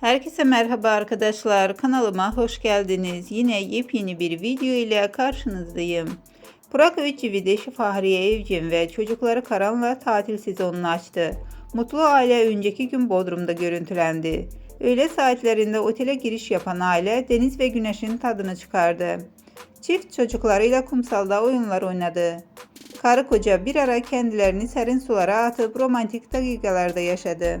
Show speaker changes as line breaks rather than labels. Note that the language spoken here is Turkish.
Herkese merhaba arkadaşlar. Kanalıma hoş geldiniz. Yine yepyeni bir video ile karşınızdayım. Burak Öcüvi'de Fahriye Evcin ve çocukları Karan'la tatil sezonunu açtı. Mutlu aile önceki gün Bodrum'da görüntülendi. Öğle saatlerinde otele giriş yapan aile deniz ve güneşin tadını çıkardı. Çift çocuklarıyla kumsalda oyunlar oynadı. Karı koca bir ara kendilerini serin sulara atıp romantik dakikalarda yaşadı.